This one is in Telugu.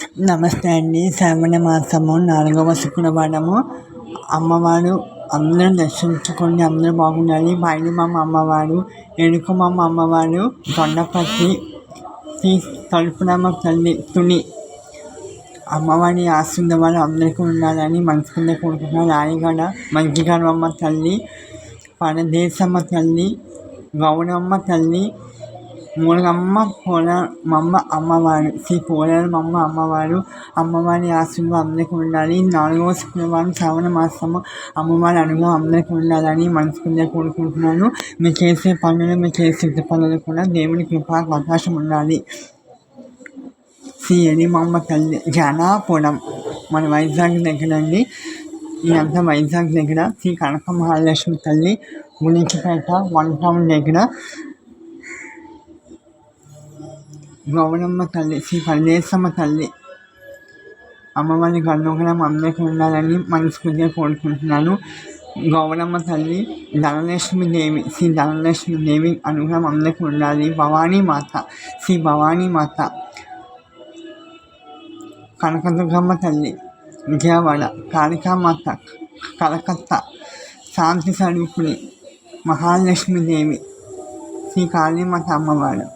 నమస్తే అండి. శ్రావణ మాసము నాలుగవ శుక్రవారము. అమ్మవారు అందరూ దర్శించుకొని అందరూ బాగుండాలి. మామ అమ్మవారు ఎడుకమామ అమ్మవారు కొండపట్టి శ్రీ తలుపురామ తల్లి తుని. అమ్మవారి ఆశీర్వాదాలు అందరికీ ఉండాలని మనసుకుందే కోరుకుంటున్నారు రాయగడ మంచిగారమ్మ తల్లి పరదేశమ్మ తల్లి గౌరమ్మ తల్లి మూలగమ్మ పోలమమ్మ అమ్మవారు శ్రీ పోలమమ్మ అమ్మవారు అమ్మవారి ఆశీర్వాదం అందరికీ ఉండాలి నాలుగవ శుక్రవారం శ్రావణ మాసము అమ్మవారి అనుభవం అందరికీ ఉండాలని మనసుకుందే కోరుకుంటున్నాను మీరు చేసే పనులు మీరు చేసే పనులు కూడా దేవుని కృప అవకాశం ఉండాలి శ్రీ ఎడిమమ్మ తల్లి జనాపురం మన వైజాగ్ దగ్గర అండి ఇదంతా వైజాగ్ దగ్గర శ్రీ కనక మహాలక్ష్మి తల్లి గుణించిపేట వన్ టౌన్ దగ్గర గౌరమ్మ తల్లి శ్రీ పరదేశమ్మ తల్లి అమ్మవారి అనుగ్రహం అందరికీ ఉండాలని మనస్ఫూర్తిగా కోరుకుంటున్నాను గౌరమ్మ తల్లి ధనలక్ష్మి దేవి శ్రీ ధనలక్ష్మి దేవి అనుగ్రహం అందరికీ ఉండాలి భవానీ మాత శ్రీ భవానీ మాత కనకదుర్గమ్మ తల్లి విజయవాడ కాళికామాత కలకత్తా శాంతి స్వరూపుని మహాలక్ష్మి దేవి శ్రీ కాళీమాత అమ్మవారు